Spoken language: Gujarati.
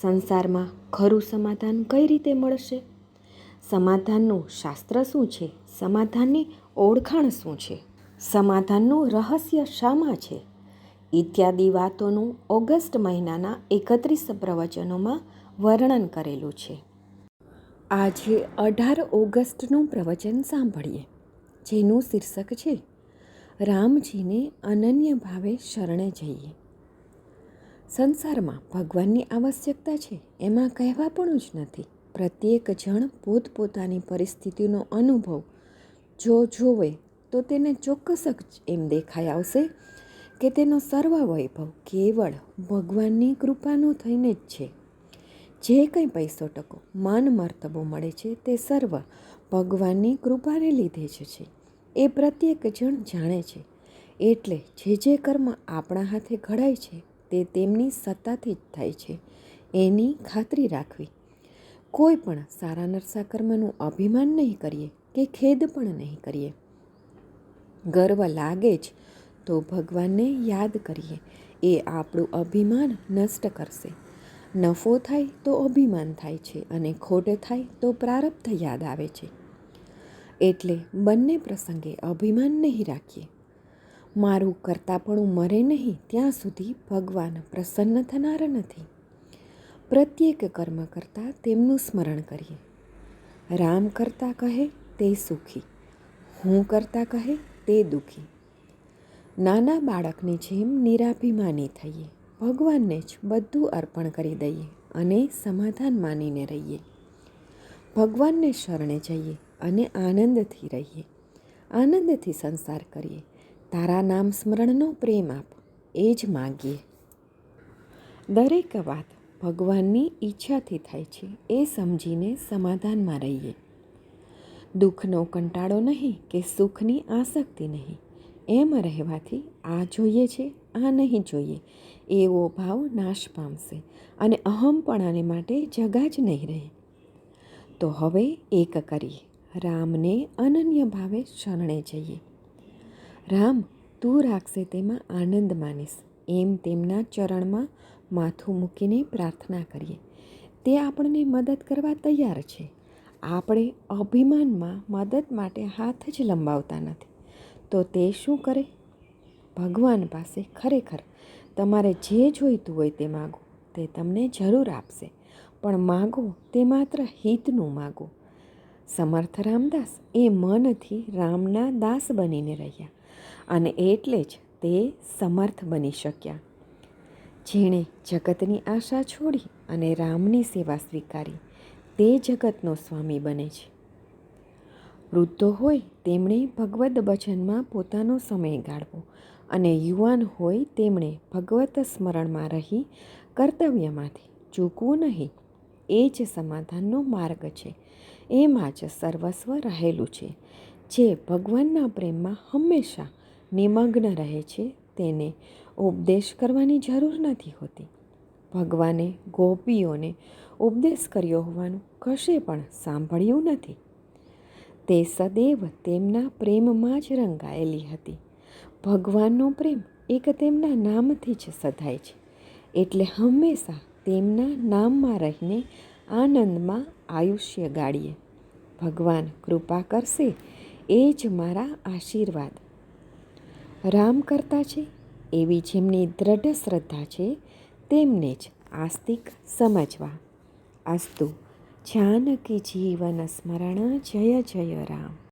સંસારમાં ખરું સમાધાન કઈ રીતે મળશે? સમાધાનનું શાસ્ત્ર શું છે? સમાધાનની ઓળખાણ શું છે? સમાધાનનું રહસ્ય શામાં છે? ઇત્યાદિ વાતોનું ઓગસ્ટ મહિનાના એકત્રીસ પ્રવચનોમાં વર્ણન કરેલું છે. આજે અઢાર ઓગસ્ટનું પ્રવચન સાંભળીએ, જેનું શીર્ષક છે, રામજીને અનન્ય ભાવે શરણે જઈએ. સંસારમાં ભગવાનની આવશ્યકતા છે, એમાં કહેવા પણ જ નથી. પ્રત્યેક જણ પોતપોતાની પરિસ્થિતિનો અનુભવ જો જોવે, તો તેને ચોક્કસ જ એમ દેખાઈ આવશે કે તેનો સર્વ વૈભવ કેવળ ભગવાનની કૃપાનો થઈને જ છે. જે કંઈ પૈસો ટકો, માન મર્તબો મળે છે, તે સર્વ ભગવાનની કૃપાને લીધે જ છે. એ પ્રત્યેક જણ જાણે છે. એટલે જે જે કર્મ આપણા હાથે ઘડાય છે તે તેમની સત્તાથી જ થાય છે, એની ખાતરી રાખવી. કોઈ પણ સારા નરસા કર્મનું અભિમાન નહીં કરીએ કે ખેદ પણ નહીં કરીએ. ગર્વ લાગે જ તો ભગવાનને યાદ કરીએ, એ આપણું અભિમાન નષ્ટ કરશે. નફો થાય તો અભિમાન થાય છે અને ખોટ થાય તો પ્રારબ્ધ યાદ આવે છે. એટલે બંને પ્રસંગે અભિમાન નહીં રાખીએ. મારું કરતાપણું મરે નહીં, ત્યાં સુધી ભગવાન પ્રસન્ન થનાર નથી. પ્રત્યેક કર્મ કરતાં તેમનું સ્મરણ કરીએ. રામ કરતા કહે તે સુખી, હું કરતા કહે તે દુઃખી. નાના બાળકની જેમ નિરાભિમાની થઈએ, ભગવાનને જ બધું અર્પણ કરી દઈએ અને સમાધાન માનીને રહીએ. ભગવાનને શરણે જઈએ અને આનંદથી રહીએ, આનંદથી સંસાર કરીએ. તારા નામ સ્મરણનો પ્રેમ આપ, એ જ માગીએ. દરેક વાત ભગવાનની ઈચ્છાથી થાય છે, એ સમજીને સમાધાનમાં રહીએ. દુઃખનો કંટાળો નહીં કે સુખની આસક્તિ નહીં, એમ રહેવાથી આ જોઈએ છે, આ નહીં જોઈએ, એવો ભાવ નાશ પામશે અને અહમપણાને માટે જગા જ નહીં રહે. તો હવે એક કરીએ, રામને અનન્ય ભાવે શરણે જઈએ. રામ, તું રાખશે તેમાં આનંદ માનીશ. એમ તેમના ચરણમાં માથું મૂકીને પ્રાર્થના કરીએ. તે આપણને મદદ કરવા તૈયાર છે. આપણે અભિમાનમાં મદદ માટે હાથ જ લંબાવતા નથી. તો તે શું કરે? ભગવાન પાસે ખરેખર તમારે જે જોઈતું હોય તે માગો. તે તમને જરૂર આપશે. પણ માગો તે માત્ર હિતનું માગો. સમર્થ રામદાસ એ મનથી રામના દાસ બનીને રહ્યા. અને એટલે જ તે સમર્થ બની શક્યા. જેણે જગતની આશા છોડી અને રામની સેવા સ્વીકારી, તે જગતનો સ્વામી બને છે. વૃદ્ધો હોય તેમણે ભગવદ્ વચનમાં પોતાનો સમય ગાળવો અને યુવાન હોય તેમણે ભગવત સ્મરણમાં રહી કર્તવ્યમાંથી ચૂકવું નહીં. એ જ સમાધાનનો માર્ગ છે. એમાં જ સર્વસ્વ રહેલું છે, જે ભગવાનના પ્રેમમાં હંમેશા નિમગ્ન રહે છે, તેને ઉપદેશ કરવાની જરૂર નથી હોતી. ભગવાને ગોપીઓને ઉપદેશ કર્યો હોવાનું કશે પણ સાંભળ્યું નથી. તે સદૈવ તેમના પ્રેમમાં જ રંગાયેલી હતી. ભગવાનનો પ્રેમ એક તેમના નામથી જ સધાય છે, એટલે હંમેશા તેમના નામમાં રહીને આનંદમાં આયુષ્ય ગાળીએ. ભગવાન કૃપા કરશે, એ જ મારા આશીર્વાદ. રામ કરતા છે, એવી જેમની દ્રઢ શ્રદ્ધા છે, તેમને જ આસ્તિક સમજવા. અસ્તુ, જાનકી જીવન સ્મરણ, જય જય રામ.